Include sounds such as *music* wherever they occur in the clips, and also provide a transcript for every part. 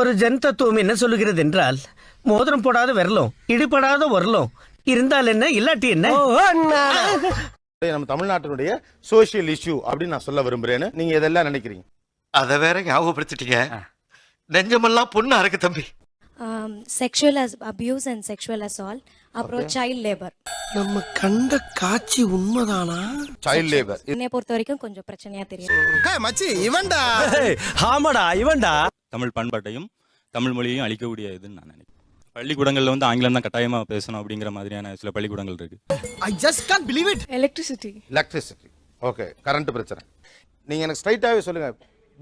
ஒரு ஜன் தத்துவம் என்ன சொல்லுகிறது என்றால் மோதிரம் போடாத விரலும் இடிபடாத உரலும் இருந்தால் என்ன இல்லாட்டி என்ன? நம்ம தமிழ்நாட்டினுடைய சோஷியல் இஷ்யூ அப்படின்னு நான் சொல்ல விரும்புறேன்னு நீங்க இதெல்லாம் நினைக்கிறீங்க. அத வேற ஞாபகப்படுத்திட்டீங்க. நெஞ்சமெல்லாம் பொண்ணு அறக்கு தம்பி. Sexual abuse and sexual assault அப்புறம் சைல்ட் லேபர் நம்ம கண்ட காட்சி உண்மைதானா? சைல்ட் லேபர் என்னை பொறுத்த வரைக்கும் கொஞ்சம் பிரச்சனையா தெரியும். மச்சி இவன்டா? ஆமாடா இவன்டா. தமிழ் பண்பாட்டையும் தமிழ் மொழியையும் அழிக்கக்கூடிய இதுன்னு நான் நினைக்கிறேன். பள்ளிக்கூடங்கள்ல வந்து ஆங்கிலம் தான் கட்டாயமா பேசணும் அப்படிங்கிற மாதிரியான சில பள்ளிக்கூடங்கள் இருக்கு. I just can't believe it electricity electricity okay current பிரச்சனை. நீங்க எனக்கு ஸ்ட்ரைட்டாவே சொல்லுங்க.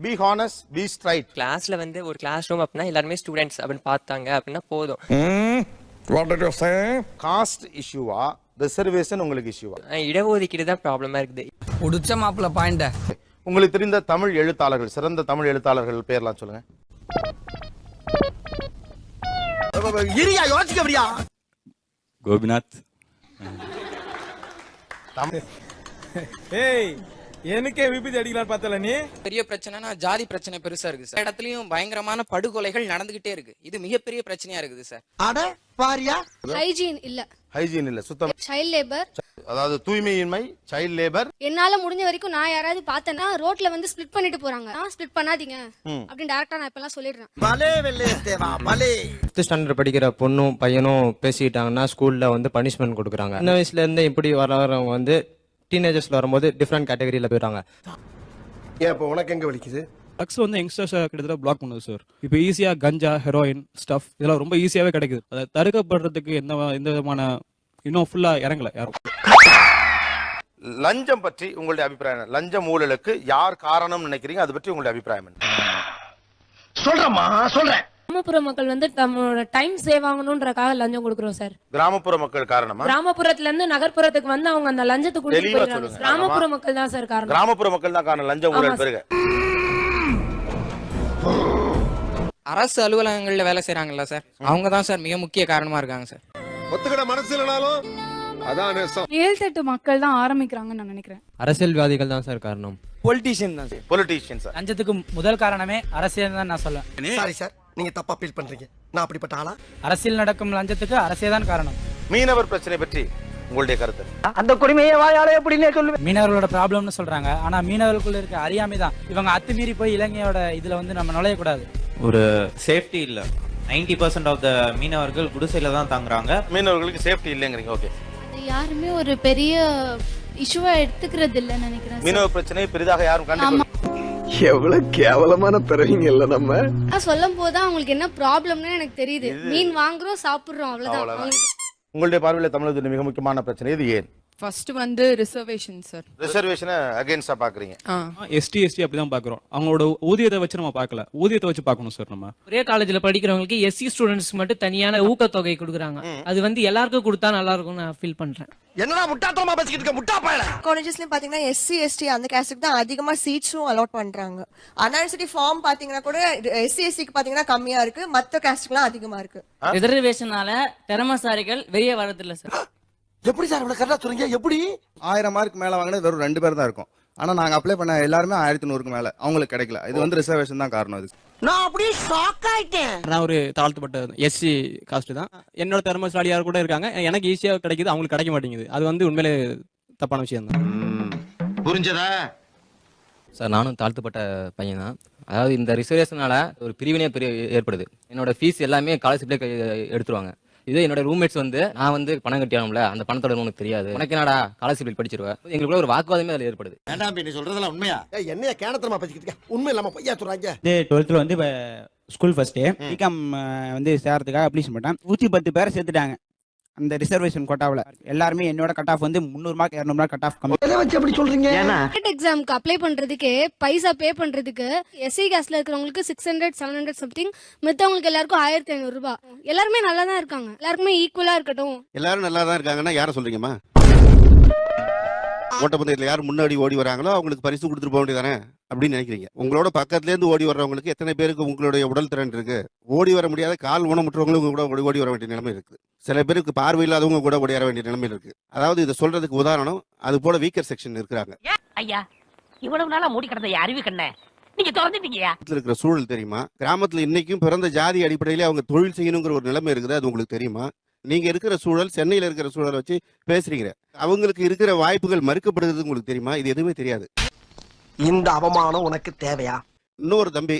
பி ஹானஸ் பி ஸ்ட்ரைட் கிளாஸ்ல வந்து ஒரு கிளாஸ் ரூம் அப்படின்னா எல்லாருமே ஸ்டூடெண்ட்ஸ் அப்படின்னு பார்த்தாங்க அப்படின்னா போதும். காஸ்ட் இஷ்யூவா ரிசர்வேஷன் உங்களுக்கு இஷ்யூவா இடஒதுக்கீடு தான் ப்ராப்ளமா இருக்குது. புடிச்ச மாப்பிள்ள பாயிண்ட உங்களுக்கு தெரிந்த தமிழ் எழுத்தாளர்கள் சிறந்த தமிழ் எழுத்தாளர்கள் பேர்லாம் சொல்லுங்க. இரியா யோசிக்க அப்படியா கோபிநாத். ஏய் எனக்கே விபத்து அடிக்கலாம் பார்த்தல நீ? பெரிய பிரச்சனைனா ஜாதி பிரச்சனை பெருசா இருக்கு சார். இடத்துலயும் பயங்கரமான படுகொலைகள் நடந்துகிட்டே இருக்கு இது மிகப்பெரிய பிரச்சனையா இருக்குது சார். அட பாரியா? ஹைஜீன் இல்ல. ஹைஜீன் இல்ல சுத்தம் சைல்ட் லேபர் அதாவது தூய்மையின்மை சைல்ட் லேபர் என்னால முடிஞ்ச வரைக்கும் நான் யாராவது பார்த்தேன்னா ரோட்ல வந்து ஸ்ப்ளிட் பண்ணிட்டு போறாங்க. ஸ்ப்ளிட் பண்ணாதீங்க. அப்படின்னு டேரக்டா நான் இப்பெல்லாம் சொல்லிடுறேன். பலே வெள்ளே தேவா பலே. ஃபிஃப்த் ஸ்டாண்டர்ட் படிக்கிற பொண்ணும் பையனும் பேசிக்கிட்டாங்கன்னா ஸ்கூல்ல வந்து பனிஷ்மெண்ட் கொடுக்குறாங்க. சின்ன வயசுல இருந்து இப்படி வரவங்க வந்து டீனேஜர்ஸ்ல வரும்போது டிஃப்ரெண்ட் கேட்டகரியில போயிடுறாங்க. ஏன் இப்போ உனக்கு எங்க வலிக்குது? ட்ரக்ஸ் வந்து யங்ஸ்டர்ஸ் கிட்டத்தட்ட பிளாக் பண்ணுது சார் இப்போ ஈஸியா கஞ்சா ஹெரோயின் ஸ்டஃப் இதெல்லாம் ரொம்ப ஈஸியாவே கிடைக்குது. அதை தடுக்கப்படுறதுக்கு எந்த எந்த விதமான இன்னும் ஃபுல்லா இறங்கல யாரும். லஞ்சம் பற்றி உங்களுடைய அபிப்பிராயம் என்ன? லஞ்சம் ஊழலுக்கு யார் காரணம் நினைக்கிறீங்க? அது பற்றி உங்களுடைய அபிப்பிராயம் என்ன? சொல்றேம்மா சொல்றேன். கிராமப்புற மக்கள் வந்து தம்மோட டைம் சேவ் ஆகணும்ன்றக்காக லஞ்சம் கொடுக்குறோம் சார் கிராமப்புற மக்கள் காரணமா? கிராமப்புறத்துல இருந்து நகர்ப்புறத்துக்கு வந்து அவங்க அந்த லஞ்சத்தை கொடுத்து போயிடுறாங்க. கிராமப்புற மக்கள் தான் சார் காரணம். கிராமப்புற மக்கள் தான் காரணம். லஞ்சம் ஊழல் பெருக. அரசு அலுவலகங்கள்ல வேலை செய்றாங்கல்ல சார் அவங்க தான் சார் மிக முக்கிய காரணமா இருக்காங்க சார் ஒத்துக்கிட மனசு இல்லனாலும் அதான் நேசம் ஏழு எட்டு மக்கள் தான் ஆரம்பிக்கிறாங்கன்னு நான் நினைக்கிறேன். அரசியல்வாதிகள் தான் சார் காரணம். பொலிட்டீஷியன் தான் சார் பொலிட்டீஷியன்ஸ் லஞ்சத்துக்கு முதல் காரணமே அரசியல் தான் நான் சொல்லுவேன். Sorry sir. நீங்க தப்பா ஃபீல் பண்றீங்க. நான் அப்படிப்பட்ட ஆளா? அரசியல் நடக்கும் லஞ்சத்துக்கு அரசியல் தான் காரணம். மீனவர் பிரச்சனை பற்றி உங்களுடைய கருத்து? அந்த கொடுமையை வாயால எப்படின்னே சொல்லுவேன். மீனவர்களோட ப்ராப்ளம்னு சொல்றாங்க. ஆனா மீனவர்களுக்குள்ள இருக்க அறியாமை தான். இவங்க அத்துமீறி போய் இலங்கையோட இதுல வந்து நம்ம நுழையக்கூடாது. ஒரு சேஃப்டி இல்ல. நைன்டி பர்சன்ட் ஆஃப் த மீனவர்கள் குடிசையில தான் தங்குறாங்க. மீனவர்களுக்கு சேஃப்டி இல்லைங்கிறீங்க ஓகே யாருமே ஒரு பெரிய இஷ்யூவா எடுத்துக்கிறது இல்லைன்னு நினைக்கிறேன் மீனவ பிரச்சனை பெரிதாக யாரும் கண்டுக்கொள்ள எவ்வளவு கேவலமான பிறவிங்க இல்ல நம்ம. சொல்லும் போது அவங்களுக்கு என்ன ப்ராப்ளம்னு எனக்கு தெரியுது. மீன் வாங்குறோம் சாப்பிடுறோம் அவ்வளவுதான். உங்களுடைய பார்வையில் தமிழகத்தின் மிக முக்கியமான பிரச்சனை இது ஏன்? ஃபர்ஸ்ட் வந்து ரிசர்வேஷன் சார் ரிசர்வேஷனை அகைன்ஸ்டா பாக்குறீங்க. எஸ்டி எஸ்டி அப்படிதான் பாக்குறோம். அவங்களோட ஊதியத்தை வச்சு நம்ம பார்க்கல ஊதியத்தை வச்சு பார்க்கணும் சார் நம்ம. ஒரே காலேஜ்ல படிக்கிறவங்களுக்கு எஸ்சி ஸ்டூடெண்ட்ஸ் மட்டும் தனியான ஊக்கத்தொகை கொடுக்குறாங்க. அது வந்து எல்லாருக்கும் கொடுத்தா நல்லா இருக்கும் நான் ஃபீல் பண்றேன். என்னடா முட்டாத்தனமா பேசிக்கிட்டு இருக்க முட்டா பயல? காலேஜஸ்லயும் பாத்தீங்கன்னா எஸ்சி எஸ்டி அந்த கேஸ்டுக்கு தான் அதிகமா சீட்ஸும் அலாட் பண்றாங்க. அனாலிசிட்டி ஃபார்ம் பாத்தீங்கன்னா கூட எஸ்சி எஸ்சிக்கு பாத்தீங்கன்னா கம்மியா இருக்கு. மத்த கேஸ்டுக்குலாம் அதிகமா இருக்கு. ரிசர்வேஷனால திறமசாரிகள் வெளியே வரதில்ல சார் *gasps* எப்படி சார் இவ்வளவு கரெக்டா சொல்றீங்க எப்படி? ஆயிரம் மார்க் மேல வாங்கினது வெறும் ரெண்டு பேர் தான் இருக்கும். ஆனா நாங்க அப்ளை பண்ண எல்லாருமே ஆயிரத்தி நூறுக்கு மேல. அவங்களுக்கு கிடைக்கல. இது வந்து ரிசர்வேஷன் தான் காரணம் இது நான் அப்படியே ஷாக் ஆயிட்டேன். நான் ஒரு தாழ்த்தப்பட்ட எஸ்சி காஸ்ட் தான். என்னோட திறமைசாலியார் கூட இருக்காங்க எனக்கு ஈஸியா கிடைக்குது அவங்களுக்கு கிடைக்க மாட்டேங்குது. அது வந்து உண்மையிலே தப்பான விஷயம் தான். புரிஞ்சதா? சார் நானும் தாழ்த்தப்பட்ட பையன் தான். அதாவது இந்த ரிசர்வேஷனால ஒரு பிரிவினே பெரிய ஏற்படுது. என்னோட ஃபீஸ் எல்லாமே ஸ்காலர்ஷிப்லேயே எடுத்துருவாங்க. இதே என்னோட ரூம்மேட்ஸ் வந்து நான் வந்து பணம் கட்டியானும்ல அந்த பணத்தோட உனக்கு தெரியாது. உனக்கு என்னடா ஸ்காலர்ஷிப் படிச்சிருவேன் எங்களுக்குள்ள ஒரு வாக்குவாதமே அதில் ஏற்படுது. வேண்டாம் நீ சொல்றதெல்லாம் உண்மையா? என்னைய கேனத்தனமா பேசிக்கிட்டு உண்மை இல்லாம பொய்யா சொல்றாங்க? வந்து டுவெல்த்தில் வந்து ஸ்கூல் ஃபர்ஸ்ட்டு பிகாம் வந்து சேர்றதுக்காக அப்ளிகேஷன் பண்ணேன் நூற்றி பத்து பேரை சேர்த்துட்டாங்க. அந்த ரிசர்வேஷன் கோட்டாவில் எல்லாருமே என்னோட கட் ஆஃப் வந்து முந்நூறு மார்க் இரநூறு மார்க் கட் ஆஃப் கம்மி. எதை வச்சு அப்படி சொல்றீங்க? எக்ஸாமுக்கு அப்ளை பண்றதுக்கு பைசா பே பண்றதுக்கு எஸ்சி கேஸ்ல இருக்கிறவங்களுக்கு six hundred seven hundred something மித்தவங்களுக்கு எல்லாருக்கும் ஆயிரத்தி ஐநூறு ரூபாய் எல்லாருமே நல்லா தான் இருக்காங்க. எல்லாருக்குமே ஈக்குவலா இருக்கட்டும். எல்லாரும் நல்லா தான் இருக்காங்கன்னா யார சொல்றீங்கம்மா? ஓட்டப்பந்தயத்துல யார் முன்னாடி ஓடி வராங்களோ அவங்களுக்கு பரிசு கொடுத்துட்டு போக வேண்டியதானே அப்படின்னு நினைக்கிறீங்க. உங்களோட பக்கத்துல இருந்து ஓடி வர்றவங்களுக்கு எத்தனை பேருக்கு உங்களுடைய உடல் திறன் இருக்கு? ஓடி வர முடியாத கால் ஊனமுற்றவங்களுக்கு கூட ஓடி ஓடி வர வேண்டிய நிலைமை இருக்கு சில பேருக்கு பார்வை இல்லாதவங்க கூட ஓடி வர வேண்டிய நிலைமை இருக்கு. அதாவது இதை சொல்றதுக்கு உதாரணம் அது போல வீக்கர் செக்ஷன் இருக்கிறாங்க. ஐயா இவ்வளவு நாளா மூடி கிடந்த அறிவு கண்ண நீங்க திறந்துட்டீங்கயா கிராமத்துல இருக்கிற சூழல் தெரியுமா? கிராமத்துல இன்னைக்கும் பிறந்த ஜாதி அடிப்படையிலே அவங்க தொழில் செய்யணுங்கிற ஒரு நிலைமை இருக்குது அது உங்களுக்கு தெரியுமா? நீங்க இருக்கிற சூழல் சென்னையில இருக்கிற சூழலை வச்சு பேசுறீங்க. அவங்களுக்கு இருக்கிற வாய்ப்புகள் மறுக்கப்படுகிறது உங்களுக்கு தெரியுமா? இது எதுவுமே தெரியாது. இந்த அவமானம் உனக்கு தேவையா? இன்னொரு தம்பி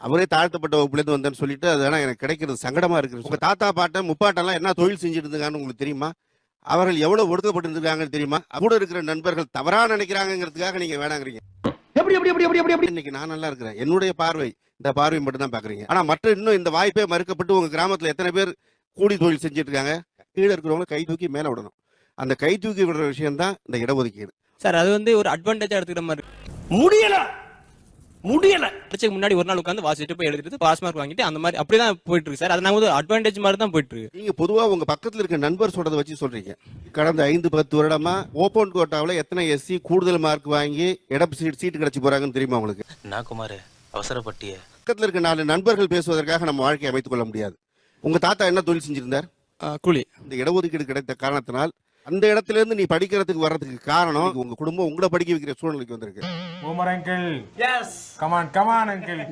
அவரே தாழ்த்தப்பட்ட வகுப்புலேருந்து வந்தேன்னு சொல்லிட்டு அதெல்லாம் எனக்கு கிடைக்கிறது சங்கடமா இருக்குது. உங்க தாத்தா பாட்டன் முப்பாட்டெல்லாம் என்ன தொழில் செஞ்சுட்டு இருந்தாங்கன்னு உங்களுக்கு தெரியுமா? அவர்கள் எவ்வளவு ஒடுக்கப்பட்டு இருந்திருக்காங்கன்னு தெரியுமா? கூட இருக்கிற நண்பர்கள் தவறா நினைக்கிறாங்கிறதுக்காக நீங்க வேணாங்கிறீங்க. எப்படி எப்படி எப்படி எப்படி எப்படி இன்னைக்கு நான் நல்லா இருக்கிறேன். என்னுடைய பார்வை இந்த பார்வை மட்டும் தான் பாக்குறீங்க ஆனா மற்ற இன்னும் இந்த வாய்ப்பே மறுக்கப்பட்டு உங்க கிராமத்துல எத்தனை பேர் கூலி தொழில் செஞ்சுட்டு இருக்காங்க கீழே இருக்கிறவங்க கை தூக்கி மேல விடணும். அந்த கை தூக்கி விடுற விஷயம் தான் இந்த இடஒதுக்கீடு. சார் அது வந்து ஒரு அட்வான்டேஜா எடுத்துக்கிற மாதிரி முடியல. முடியல. பரீட்சைக்கு முன்னாடி ஒரு நாள் உட்காந்து வாசிச்சுட்டு போய் எழுதிட்டு பாஸ் மார்க் வாங்கிட்டு அந்த மாதிரி அப்படிதான் போயிட்டு இருக்கு சார். அது நாங்க ஒரு அட்வான்டேஜ் மாதிரி தான் போயிட்டு இருக்கு. நீங்க பொதுவா உங்க பக்கத்துல இருக்க நண்பர் சொல்றதை வச்சு சொல்றீங்க. கடந்த ஐந்து பத்து வருடமா ஓபன் கோட்டாவில் எத்தனை எஸ்சி கூடுதல் மார்க் வாங்கி இடம் சீட் சீட்டு கிடைச்சி போறாங்கன்னு தெரியுமா உங்களுக்கு? நான் குமார் அவசரப்பட்டிய. பக்கத்துல இருக்க நாலு நண்பர்கள் பேசுவதற்காக நம்ம வாழ்க்கையை அமைத்துக் கொள்ள முடியாது. உங்க தாத்தா என்ன தொழில் செஞ்சிருந்தார்? கூலி. இந்த இடஒதுக்கீடு கிடைத்த காரணத்தினால் அந்த இடத்துல இருந்து நீ படிக்கிறதுக்கு வர்றதுக்கு காரணம் உங்க குடும்பம் உங்களை படிக்க வைக்கிற சூழ்நிலைக்கு வந்திருக்கு.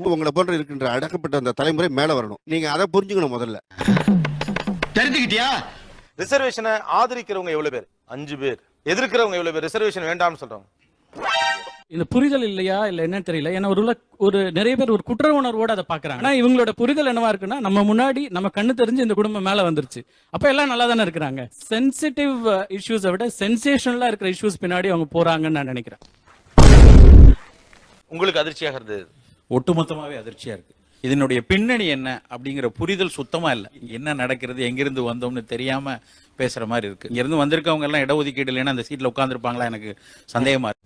உங்களை போன்ற இருக்கின்ற அடக்கப்பட்ட அந்த தலைமுறை மேல வரணும். நீங்க அதை புரிஞ்சுக்கணும் முதல்ல. தெரிஞ்சுக்கிட்டியா? ரிசர்வேஷனை ஆதரிக்கிறவங்க எவ்வளவு பேர்? அஞ்சு பேர். எதிர்க்கிறவங்க எவ்வளவு பேர்? ரிசர்வேஷன் வேண்டாம்னு சொல்றவங்க. இந்த புரிதல் இல்லையா இல்ல என்னன்னு தெரியல. ஏன்னா ஒரு ஒரு நிறைய பேர் ஒரு குற்ற உணர்வோட அதை பாக்குறாங்க ஆனா இவங்களோட புரிதல் என்னவா இருக்குன்னா நம்ம முன்னாடி நம்ம கண்ணு தெரிஞ்சு இந்த குடும்பம் மேல வந்துருச்சு. அப்ப எல்லாம் நல்லா தானே இருக்கிறாங்க. சென்சிட்டிவ் இஷ்யூஸை விட சென்சேஷனலா இருக்கிற இஷ்யூஸ் பின்னாடி அவங்க போறாங்கன்னு நான் நினைக்கிறேன். உங்களுக்கு அதிர்ச்சியாக இருந்தது? ஒட்டுமொத்தமாவே அதிர்ச்சியா இருக்கு. இதனுடைய பின்னணி என்ன அப்படிங்கிற புரிதல் சுத்தமா இல்ல. என்ன நடக்கிறது எங்கிருந்து வந்தோம்னு தெரியாம பேசுற மாதிரி இருக்கு. இங்க இருந்து வந்திருக்கவங்க எல்லாம் இடஒதுக்கீடு இல்லைன்னா அந்த சீட்ல உட்கார்ந்துருப்பாங்களா எனக்கு சந்தேகமா இருக்கு.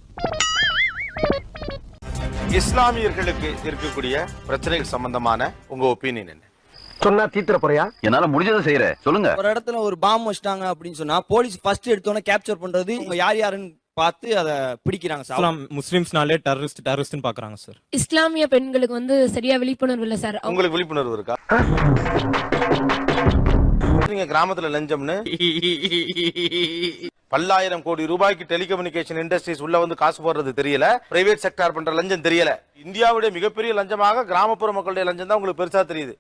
இஸ்லாமியர்களுக்கு இருக்கக்கூடிய பிரச்சனைகள் சம்பந்தமான உங்க ஒப்பீனியன் என்ன? சொன்னா தீத்துற போறியா? என்னால முடிஞ்சதை செய்யற. சொல்லுங்க. ஒரு இடத்துல ஒரு பாம் வச்சிட்டாங்க அப்படின்னு சொன்னா போலீஸ் ஃபர்ஸ்ட் எடுத்தோன்னே கேப்சர் பண்றது இவங்க யார் யாருன்னு பார்த்து அதை பிடிக்கிறாங்க சார். முஸ்லிம்ஸ்னாலே டெரரிஸ்ட் டெரரிஸ்ட்னு பாக்குறாங்க சார். இஸ்லாமிய பெண்களுக்கு வந்து சரியா விழிப்புணர்வு இல்ல சார். உங்களுக்கு விழிப்புணர்வு இருக்கா? நீங்க கிராமத்துல லஞ்சம்னு? பல்லாயிரம் கோடி ரூபாய்க்கு டெலிகம்யூனிகேஷன் இண்டஸ்ட்ரீஸ் உள்ள வந்து காசு போடுறது தெரியல. பிரைவேட் செக்டார் பண்ற லஞ்சம் தெரியல. இந்தியாவுடைய மிகப்பெரிய லஞ்சமாக கிராமப்புற மக்களுடைய லஞ்சம் தான் உங்களுக்கு பெருசா தெரியுது.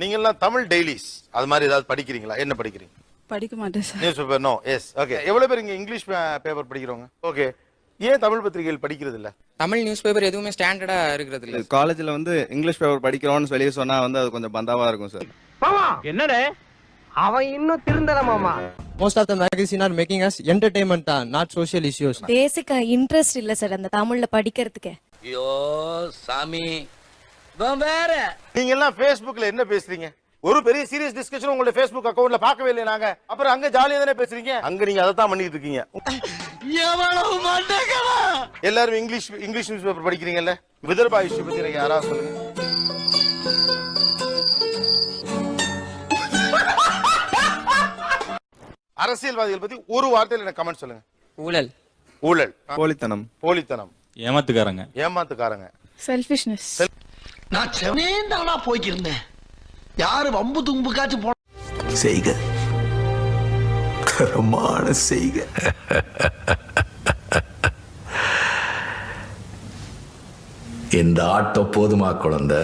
நீங்க எல்லாம் தமிழ் டெய்லிஸ் அது மாதிரி ஏதாவது படிக்கிறீங்களா? என்ன படிக்கிறீங்க? படிக்க மாட்டேன் sir. News paper no yes okay எவ்வளவு பேர் இங்க இங்கிலீஷ் பேப்பர் படிக்கிறவங்க? ஓகே ஏன் தமிழ் பத்திரிகைகள் படிக்கிறது இல்ல? தமிழ் நியூஸ் பேப்பர் எதுவுமே ஸ்டாண்டர்டா இருக்கிறது இல்ல. காலேஜ்ல வந்து இங்கிலீஷ் பேப்பர் படிக்கிறோம்னு சொல்லி சொன்னா வந்து அது கொஞ்சம் பந்தாவா இருக்கும் சார். என்னடே? அவன் இன்னும் திருந்தல மாமா. Most of the magazine are making us entertainment தான் not social issues basically interest இல்ல சார் அந்த தமிழ்ல படிக்கிறதுக்கு. ஐயோ சாமி. வேற. நீங்க எல்லாம் Facebookல என்ன பேசுறீங்க? ஒரு பெரிய சீரியஸ் டிஸ்கஷன் உங்களுடைய Facebook அக்கவுண்ட்ல பார்க்கவே இல்லை நாங்க. அப்புறம் அங்க ஜாலியா தானே பேசுறீங்க? அங்க நீங்க அதை தான் பண்ணிட்டு இருக்கீங்க. எவ்வளவு எல்லாரும் இங்கிலீஷ் இங்கிலீஷ் நியூஸ் பேப்பர் படிக்கிறீங்கல்ல? விதர்பா இஷ்யூ பத்தி எனக்கு யாராவது சொல்லுங்க. அரசியல்வாதிகள் பத்தி ஒரு வார்த்தையில எனக்கு கமெண்ட் சொல்லுங்க. ஊழல். ஊழல். போலித்தனம். போலித்தனம். ஏமாத்துக்காரங்க. ஏமாத்துக்காரங்க. செல்ஃபிஷ்னஸ் நான் செவனேந்தானா போய்க்கிருந்தேன். யாரு வம்பு தும்புக்காச்சும் போ செய்க. தரமான செய்க. இந்த ஆட்டம் போதுமா குழந்தை?